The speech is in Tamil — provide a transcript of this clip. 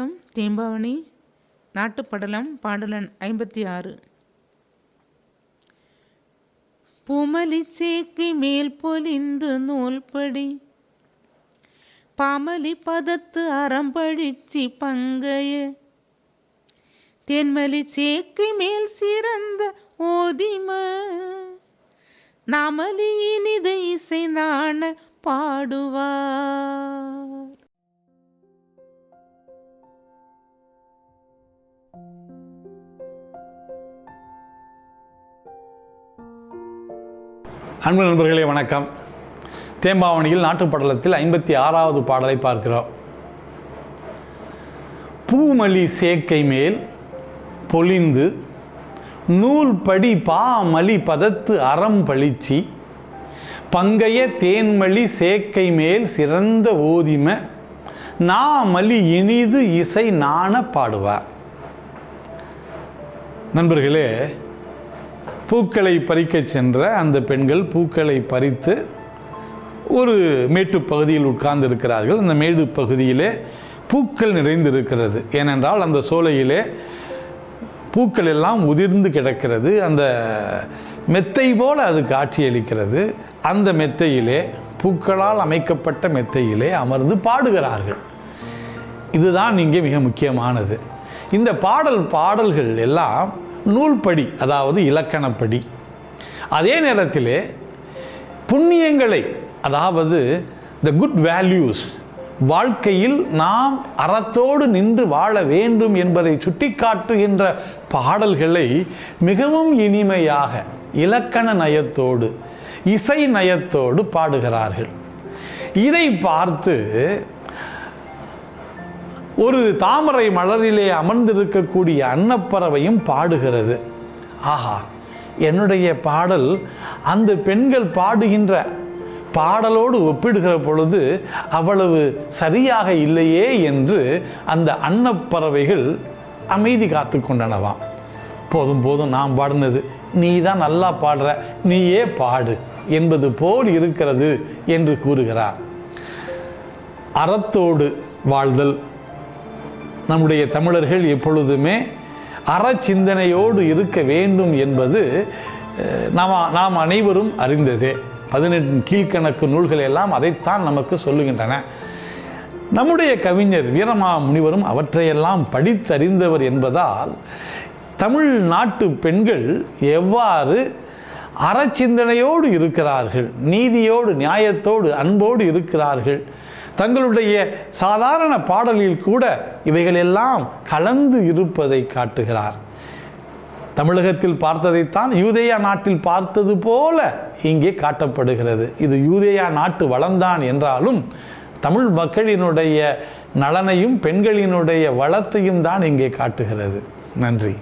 வணக்கம். தேம்பாவணி நாட்டுப்படலம் பாடலன் ஐம்பத்தி ஆறு பூமலி சேக்கை மேல் பொலிந்து நூல்படி பாமலி பதத்து அறம்பழிச்சி பங்கைய தென்மலி சேக்கை மேல் சிறந்த ஓதிம நாமலி இனிது இசை நாண பாடுவார். அன்பு நண்பர்களே வணக்கம். தேம்பாவணியில் நாட்டுப்படலத்தில் ஐம்பத்தி ஆறாவது பாடலை பார்க்கிறோம். பூமலி சேக்கை மேல் பொழிந்து நூல்படி பாமலி பதத்து அறம் பளிச்சி பங்கைய தேன்மலி சேக்கை மேல் சிறந்த ஓதிம நாமலி இனிது இசை நாண பாடுவார். நண்பர்களே பூக்களை பறிக்கச் சென்ற அந்த பெண்கள் பூக்களை பறித்து ஒரு மேட்டு பகுதியில் உட்கார்ந்து இருக்கிறார்கள் அந்த மேடு பகுதியிலே பூக்கள் நிறைந்திருக்கிறது. ஏனென்றால் அந்த சோலையிலே பூக்கள் எல்லாம் உதிர்ந்து கிடக்கிறது. அந்த மெத்தை போல் அது காட்சியளிக்கிறது அந்த மெத்தையிலே பூக்களால் அமைக்கப்பட்ட மெத்தையிலே அமர்ந்து பாடுகிறார்கள். இதுதான் இங்கே மிக முக்கியமானது. இந்த பாடல் பாடல்கள் எல்லாம் நூல்படி அதாவது இலக்கணப்படி. அதே நேரத்திலே புண்ணியங்களை அதாவது த குட் வேல்யூஸ் வாழ்க்கையில் நாம் அறத்தோடு நின்று வாழ வேண்டும் என்பதை சுட்டிக்காட்டுகின்ற பாடல்களை மிகவும் இனிமையாக இலக்கண நயத்தோடு இசை நயத்தோடு பாடுகிறார்கள். இதை பார்த்து ஒரு தாமரை மலரிலே அமர்ந்திருக்கக்கூடிய அன்னப்பறவையும் பாடுகிறது. ஆஹா என்னுடைய பாடல் அந்த பெண்கள் பாடுகின்ற பாடலோடு ஒப்பிடுகிற பொழுது அவ்வளவு சரியாக இல்லையே என்று அந்த அன்னப்பறவைகள் அமைதி காத்து கொண்டனவாம். போதும் போதும் நாம் பாடினது. நீ தான் நல்லா பாடுற நீயே பாடு என்பது போல் இருக்கிறது என்று கூறுகிறார். அறத்தோடு வாழ்தல் நம்முடைய தமிழர்கள் எப்பொழுதுமே அறச்சிந்தனையோடு இருக்க வேண்டும் என்பது நாம் நாம் அனைவரும் அறிந்ததே. பதினெட்டு கீழ்க்கணக்கு நூல்கள் எல்லாம் அதைத்தான் நமக்கு சொல்லுகின்றன. நம்முடைய கவிஞர் வீரமா முனிவரும் அவற்றையெல்லாம் படித்தறிந்தவர் என்பதால் தமிழ் நாட்டு பெண்கள் எவ்வாறு அறச்சிந்தனையோடு இருக்கிறார்கள் நீதியோடு நியாயத்தோடு அன்போடு இருக்கிறார்கள் தங்களுடைய சாதாரண பாடலில் கூட இவைகளெல்லாம் கலந்து இருப்பதை காட்டுகிறார். தமிழகத்தில் பார்த்ததைத்தான் யூதேயா நாட்டில் பார்த்தது போல இங்கே காட்டப்படுகிறது. இது யூதேயா நாட்டு வளம்தான் என்றாலும் தமிழ் மக்களினுடைய நலனையும் பெண்களினுடைய வளத்தையும் தான் இங்கே காட்டுகிறது. நன்றி.